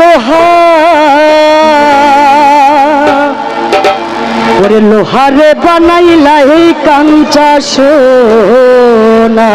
লোহা। ওরে লোহারে বানাইলা এই কাঞ্চা সোনা।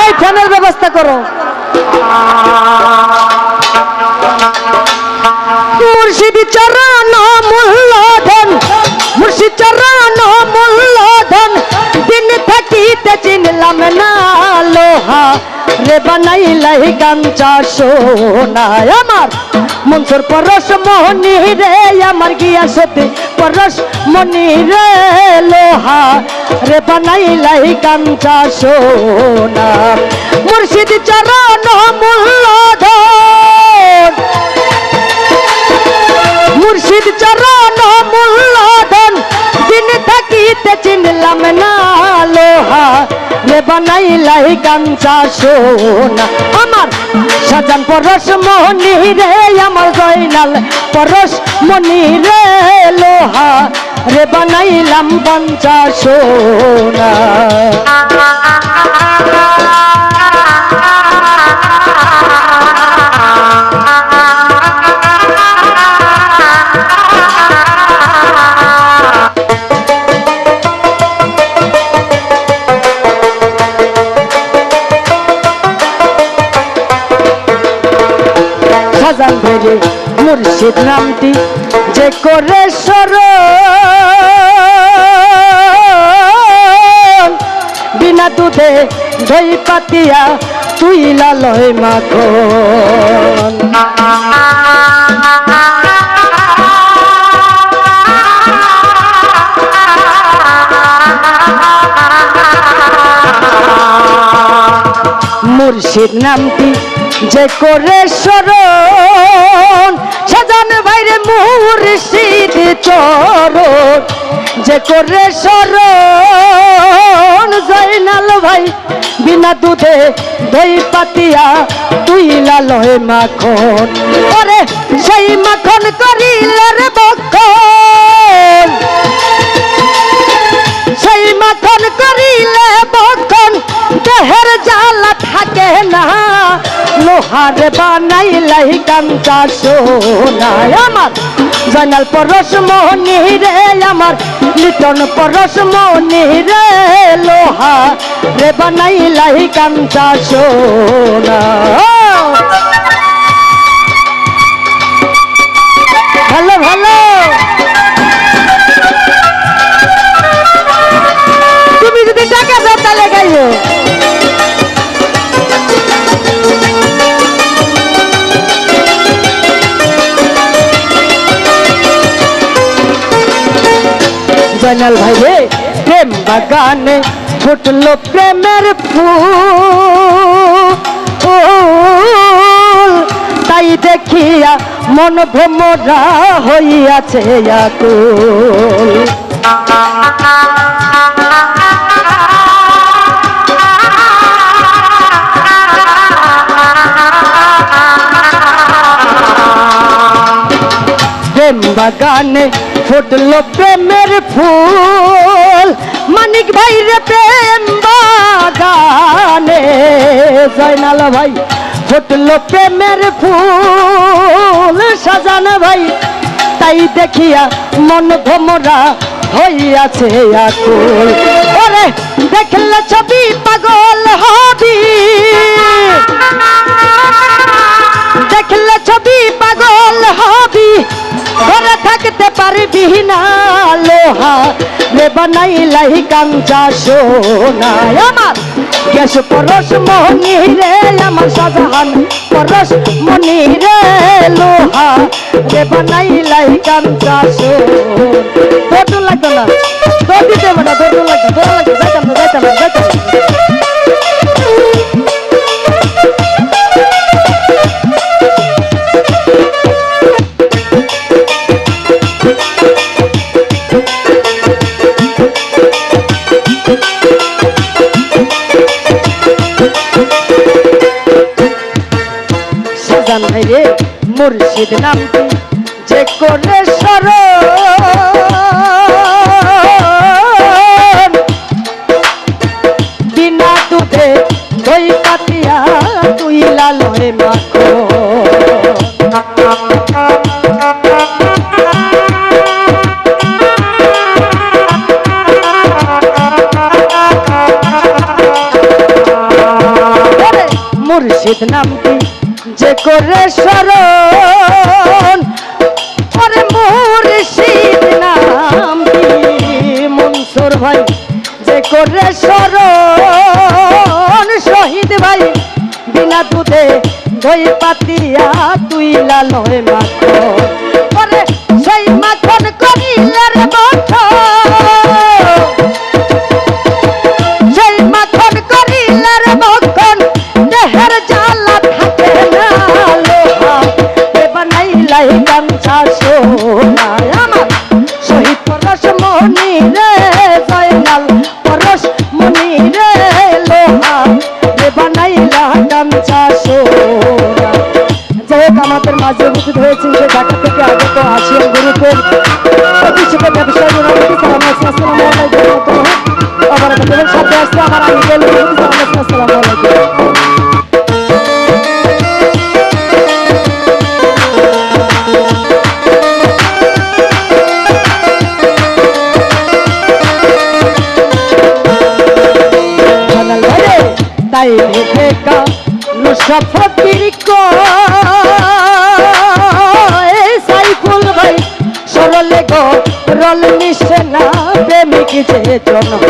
এই ফ্যানের ব্যবস্থা করো। মুর্শিদ চরণ মূল্যধন, মুর্শিদ চরণ মূল্যধন, দিন থাকিতে চিনলাম না লোহা। রে বানাইলাই গাঞ্চা সোনা আমার। মনসুর পরশ মোহনী রে, আমার গিয়া সতী পরশ মনি রে, লোহা। রে বানাইলাই গাঞ্চা সোনা। মুর্শিদ চরণ মূল্যধন মুর্শিদ চরণ মূল্যধন দিন থাকিতে চিনলাম না। বানাইলাই গাঞ্চা সোনা। আমার সাজান পরশ মনি রে, আমার জয়নাল পরশ মনি রে, লোহা রে বানাইলাম গাঞ্চা সোনা। ভেরে মুর্শিদ নামটি যে করে স্মরণ। বিনা দুধে দই পাতিয়া তুই লালয় মাখন। মুর্শিদ নামটি যে করে স্মরণ সাজান বাইরে মুর্শিদ চরণ। যে করে স্মরণ জয়নাল ভাই, বিনা দুধে দই পাতিয়া তুই লালয় মাখন। ওরে সেই মাখন করিলে রে বক্ষণ। সেই মাখন করিলে বক্ষণ, দেহের জ্বালা থাকে না। লোহার বানাইলাই কাঞ্চা সোনা আমার। জয়নাল পরশ মোহনি রে আমার, লিটন পরশ মোহনি রে লোহা রে বানাইলাই কাঞ্চা সোনা প্রেম বাগানে ফুটলো প্রেমের ফুল। তাই দেখিয়া মন ভ্রমরা হইয়াছে আকুল। বাগানে ফুটলো প্রেমের ফুল। মানিক ভাই রে প্রেম বাগানে। জয়নাল ভাই, ফুটলো প্রেমের ফুল। সাজান ভাই, তাই দেখিয়া মন ভমরা হইয়াছে আকুল। ওরে, দেখলে ছবি পাগল হবি। দেখলে ছবি পাগল হবি। থাকতে পারবি না লোহা। রে বানাইলাই কাঞ্চা সোনায় আমার গ্যাস পরশ মনি রে, আমার শাহজাহান পরশ মনি রে লোহা। রে বানাইলাই কাঞ্চা সোনা। লাগতো না। দিতে বেটা লাগতো লাগতো জান রে, মুর্শিদ নামটি যে করে সর বিনা দুধে দই পাতিয়া তুই লালয়ে মাখো মুর্শিদ নাম করে শরণ করে মুর্শিদ নাম মনসুর ভাই, যে করে শহীদ ভাই, বিনা দুধে দই পাতিয়া তুই লাল সাহায্য উপকৃত হয়েছি যে ঢাকা থেকে আগত আসিয়ান গ্রুপের প্রতিষ্ঠিত ব্যবসায়ী ওনাদেরকে সালাম আসসালাম আলাইকুম। আমার সাথে আসছে আমার আঙ্কেল সালাম আসসালাম তাই রেখে কা নুসা ফকির গো রল নিশে না প্রেমিক যে জন্ম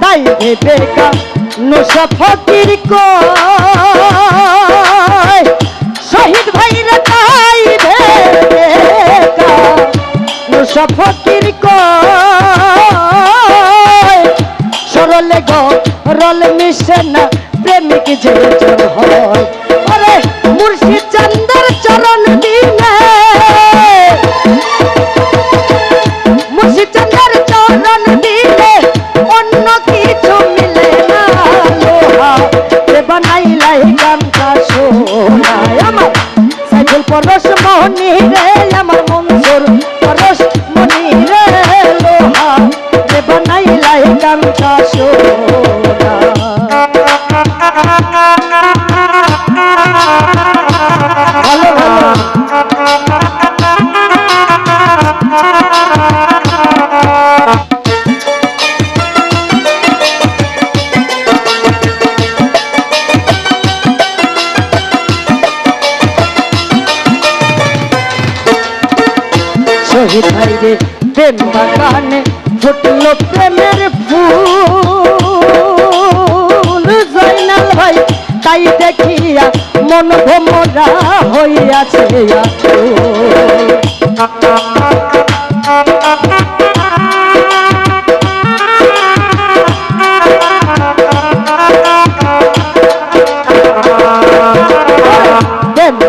তাই ফকির কর। তাই দেখিয়া মন ভোমরা হইয়াছে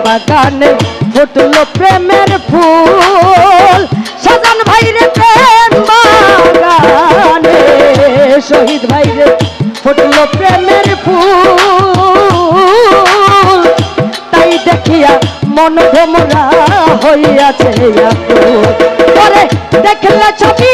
বাগানে ফুটল প্রেমের ফুল। সাজান ভাইরে প্রেম বাগানে, শহীদ ভাইরে ফুটল প্রেম মন গোমরা হইয়াছে দেখলে ছবি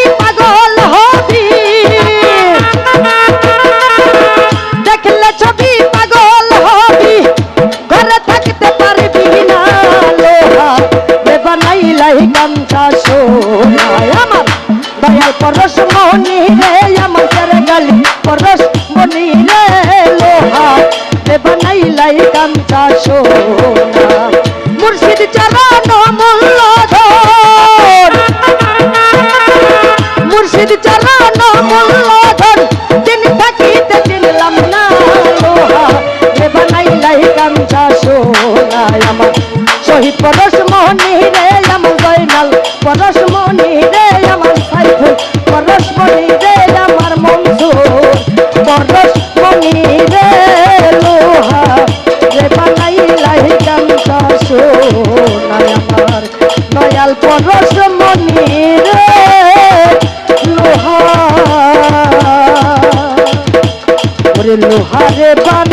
সোনায় আমার নয়াল পরশ মনির লোহারে বান